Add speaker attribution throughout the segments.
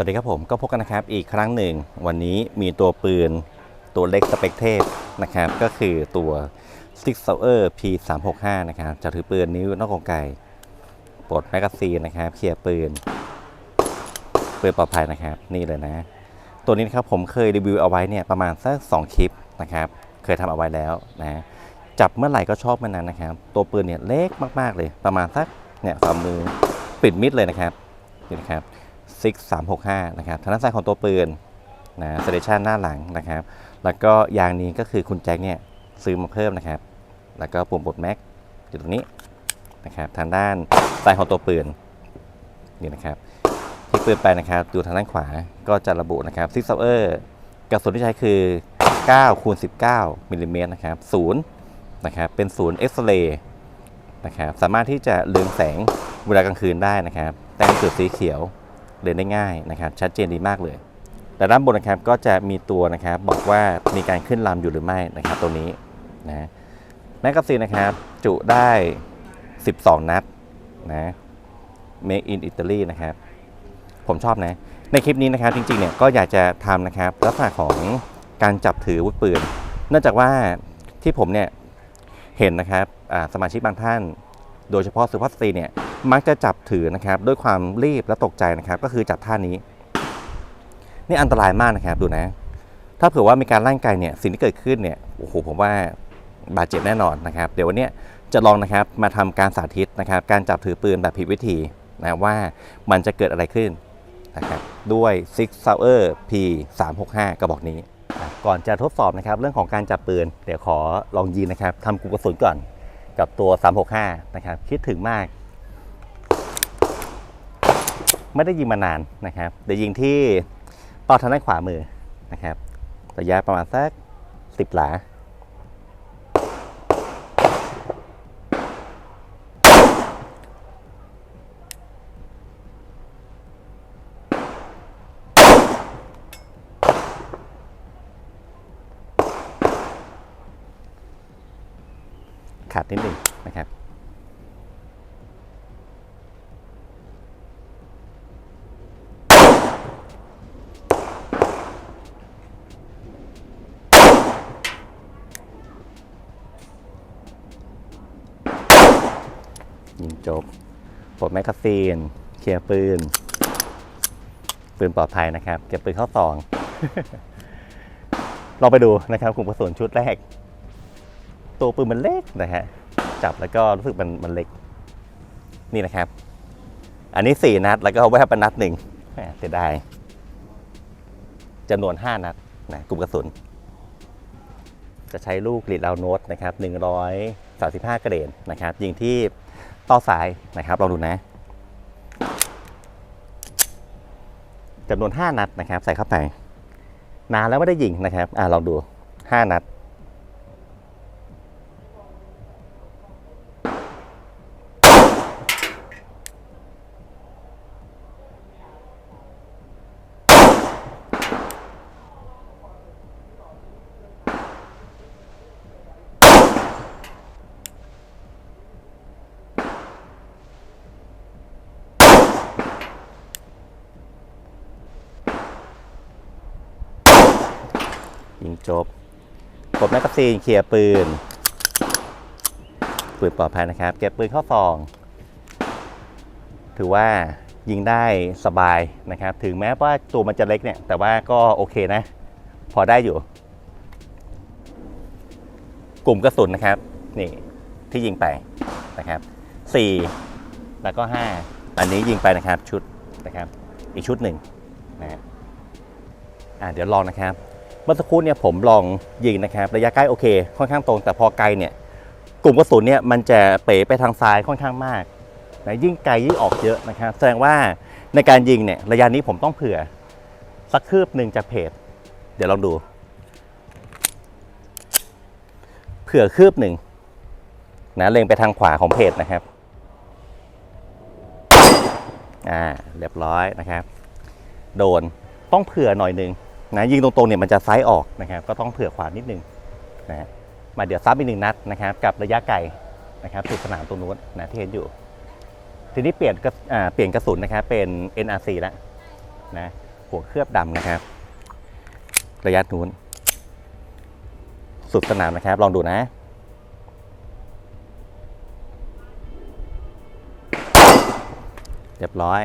Speaker 1: สวัสดีครับผมก็พบกันนะครับอีกครั้งหนึ่ง วันนี้มีตัวปืนตัวเล็กสเปกเทพนะครับก็คือตัว Six Sauer P365 นะครับจะถือปืนนิ้วนอกกรงไก่ปลดแมกกาซีนนะครับเคลียร์ปืนปืนปลอดภัยนะครับนี่เลยนะ ตัวนี้นะครับผมเคยรีวิวเอาไว้เนี่ยประมาณสัก2คลิปนะครับเคยทำเอาไว้แล้วนะจับเมื่อไหร่ก็ชอบเมื่อนั้นนะครับ ตัวปืนเนี่ยเล็กมากๆเลยประมาณสักเนี่ยฝ่ามือปิดมิดเลยนะครับนี่นะครับ 6365 นะครับทางด้านซ้ายของตัวปืนนะเซเลชันหน้าหลังนะครับ แล้วก็ยางนี้ก็คือคุณแจ็คเนี่ยซื้อมาเพิ่มนะครับ แล้วก็ปุ่มปลดแม็กอยู่ตรงนี้นะครับทางด้านซ้ายของตัวปืนนี่นะครับที่ปืนไปนะครับดูทางด้านขวาก็จะระบุนะครับซิกเซอร์กระสุนที่ใช้คือ9คูณ19มิลลิเมตรนะครับ0นะครับเป็นศูนย์เอ็กซเรย์นะครับสามารถที่จะเลืองแสงเวลากลางคืนได้นะครับแต้มจุดสีเขียว เรียนได้ง่ายนะครับ ชัดเจนดีมากเลย แต่ด้านบนนะครับก็จะมีตัวนะครับบอกว่ามีการขึ้นลำอยู่หรือไม่นะครับตรงนี้นะแมกกาซีนนะครับจุได้ 12 นัดนะ Make in Italy นะครับ ผมชอบนะ ในคลิปนี้นะครับจริงๆเนี่ยก็อยากจะทำนะครับลักษณะของการจับถือวุธปืน เนื่องจากว่าที่ผมเนี่ยเห็นนะครับสมาชิกบางท่าน โดยเฉพาะสุภาพสตรีเนี่ย มักจะจับถือนะครับ ด้วยความรีบและตกใจนะครับ ก็คือจับท่านี้ นี่อันตรายมากนะครับดูนะ ถ้าเผื่อว่ามีการร่างกายเนี่ยสิ่งที่เกิดขึ้นเนี่ยโอ้โหผมว่าบาดเจ็บแน่นอนนะครับ เดี๋ยววันนี้จะลองนะครับมาทำการสาธิตนะครับ การจับถือปืนแบบผิดวิธีนะว่ามันจะเกิดอะไรขึ้นนะครับด้วย Six Sauer P 3 6 5กระบอกนี้ ก่อนจะทดสอบนะครับเรื่องของการจับปืน เดี๋ยวขอลองยิงนะครับทำกลุ่มกระสุนก่อนกับตัว 365 นะครับคิดถึงมาก ไม่ได้ยิงมานานนะครับเดี๋ยวยิงที่เป้าทางด้านขวามือนะครับระยะประมาณสักสิบหลาขาดนิดหนึ่งนะครับ จบปลดแมกกาซีน เคลียร์ปืน ปืนปลอดภัยนะครับ เก็บปืนเข้าซอง เราไปดูนะครับกลุ่มกระสุนชุดแรก ตัวปืนมันเล็กนะฮะ จับแล้วก็รู้สึกมันมันเล็ก นี่นะครับ อันนี้ 4 นัด แล้วก็แวบไปนัดหนึ่งเสียดายจำนวน 5 นัดนะกลุ่มกระสุน จะใช้ลูกกรีดลาวโนตนะครับ135เกรดนะครับ ยิงที่ เป้าซ้ายนะครับลองดูนะจำนวน 5 นัดนะครับ ใส่เข้าไป นานแล้วไม่ได้ยิงนะครับ อ่าลองดู 5 นัด ยิงจบกดแมกกาซีนเคลียร์ปืน ปืนปลอดภัยนะครับ เก็บปืนเข้าซอง ถือว่ายิงได้สบายนะครับ ถึงแม้ว่าตัวมันจะเล็กเนี่ย แต่ว่าก็โอเคนะ พอได้อยู่ กลุ่มกระสุนนะครับ นี่ที่ยิงไปนะครับ4แล้วก็ 5 อันนี้ยิงไปนะครับชุดนะครับ อีกชุดหนึ่งนะฮะอ่าเดี๋ยวลองนะครับ มื่อสักครู่เนี่ยผมลองยิงนะครับระยะใกล้โอเค ค่อนข้างตรง แต่พอไกลเนี่ยกลุ่มกระสุนเนี่ยมันจะเป๋ไปทางซ้ายค่อนข้างมากนะยิ่งไกลยิ่งออกเยอะนะครับแสดงว่าในการยิงเนี่ยระยะนี้ผมต้องเผื่อสักคืบหนึ่งจากเพจเดี๋ยวลองดู เผื่อคืบหนึ่งนะเล็งไปทางขวาของเพจนะครับอ่าเรียบร้อยนะครับ โดนต้องเผื่อหน่อยหนึ่ง นะยิงตรงๆเนี่ยมันจะซ้ายออกนะครับ ก็ต้องเผื่อขวานิดนึงนะมาเดี๋ยวซ้ำอีกหนึ่งนัดนะครับ กับระยะไกลนะครับสุดสนามตรงนู้นนะที่เห็นอยู่ ทีนี้เปลี่ยนกระเปลี่ยนกระสุนนะครับเป็น NRC แล้วนะหัวเคลือบดำนะครับ ระยะนู้น สุดสนามนะครับ ลองดูนะเรียบร้อย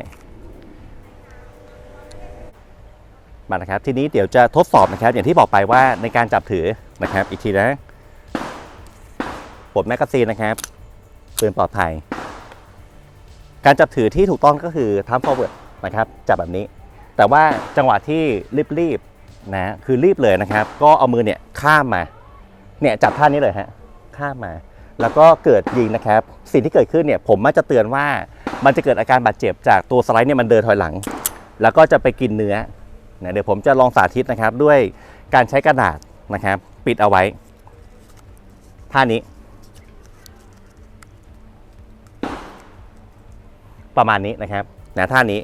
Speaker 1: มานะครับทีนี้เดี๋ยวจะทดสอบนะครับ อย่างที่บอกไปว่าในการจับถือนะครับ อีกทีนะปลดแมกกาซีนนะครับปืนปลอดภัย การจับถือที่ถูกต้องก็คือทัม forward นะครับจับแบบนี้ แต่ว่าจังหวะที่รีบๆนะคือรีบเลยนะครับ ก็เอามือเนี่ยข้ามมาเนี่ยจับท่านี้เลยฮะข้ามมา แล้วก็เกิดยิงนะครับ สิ่งที่เกิดขึ้นเนี่ยผมมักจะเตือนว่ามันจะเกิดอาการบาดเจ็บจากตัวสไลด์เนี่ยมันเดินถอยหลัง แล้วก็จะไปกินเนื้อ นะเดี๋ยวผมจะลองสาธิตนะครับด้วยการใช้กระดาษนะครับ ปิดเอาไว้ท่านี้ ประมาณนี้นะครับนะท่านี้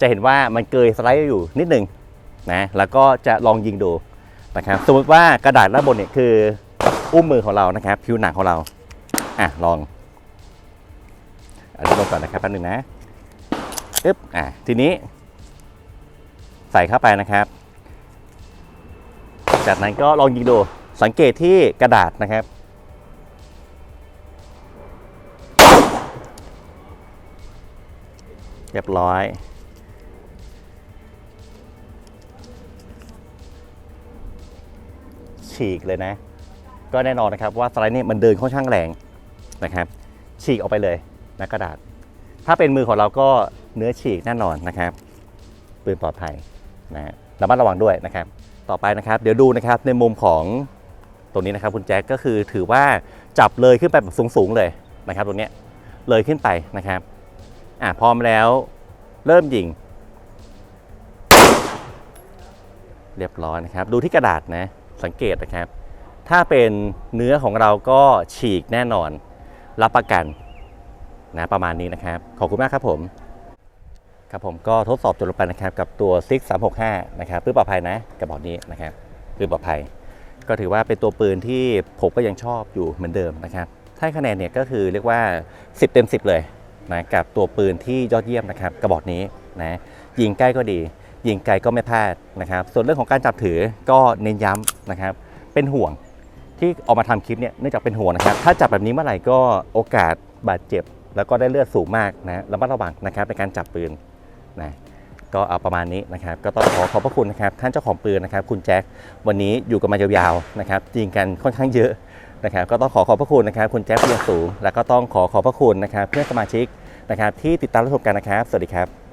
Speaker 1: จะเห็นว่ามันเกยสไลด์อยู่นิดหนึ่งนะแล้วก็จะลองยิงดูนะครับสมมติว่ากระดาษด้านบนเนี่ยคืออุ้มมือของเรานะครับ ผิวหนังของเราอะลองอันนี้ลงก่อนนะครับแป๊บนึงนะอึ๊บอะทีนี้ ใส่เข้าไปนะครับ จากนั้นก็ลองยิงดู สังเกตที่กระดาษนะครับ เรียบร้อยฉีกเลยนะ ก็แน่นอนนะครับว่าสไลด์นี่มันเดินค่อนข้างแรงนะครับ ฉีกออกไปเลยนะกระดาษ ถ้าเป็นมือของเราก็เนื้อฉีกแน่นอนนะครับปืนปลอดภัย นะฮะระมัดระวังด้วยนะครับ ต่อไปนะครับ เดี๋ยวดูนะครับในมุมของตรงนี้นะครับคุณแจ็คก็คือถือว่าจับเลยขึ้นไปแบบสูงๆเลยนะครับตรงนี้เลยขึ้นไปนะครับอะพร้อมแล้วเริ่มยิง เรียบร้อยนะครับ ดูที่กระดาษนะสังเกตนะครับ ถ้าเป็นเนื้อของเราก็ฉีกแน่นอน รับประกันนะประมาณนี้นะครับ ขอบคุณมากครับผม ครับผมก็ทดสอบจบลงไปนะครับกับตัว Six 365 นะครับปืนปลอดภัยนะกระบอกนี้นะครับปืนปลอดภัย ก็ถือว่าเป็นตัวปืนที่ผมก็ยังชอบอยู่เหมือนเดิมนะครับถ้าให้คะแนนเนี่ยก็คือเรียกว่า 10 เต็ม 10 เลยนะกับตัวปืนที่ยอดเยี่ยมนะครับกระบอกนี้นะยิงใกล้ก็ดี ยิงไกลก็ไม่พลาดนะครับ ส่วนเรื่องของการจับถือก็เน้นย้ำนะครับ เป็นห่วงที่ออกมาทำคลิปเนี่ยเนื่องจากเป็นห่วงนะครับ ถ้าจับแบบนี้เมื่อไหร่ก็โอกาสบาดเจ็บ แล้วก็ได้เลือดสูงมากนะระมัดระวังนะครับในการจับปืน นะก็เอาประมาณนี้นะครับก็ต้องขอขอบพระคุณนะครับท่านเจ้าของปืนนะครับ คุณแจ็ควันนี้อยู่กันมายาวๆนะครับจริงกันค่อนข้างเยอะนะครับก็ต้องขอขอบพระคุณนะครับ คุณแจ็คเพียงสูง แล้วก็ต้องขอขอบพระคุณนะครับ เพื่อนสมาชิกนะครับที่ติดตามรับชมกันนะครับ สวัสดีครับ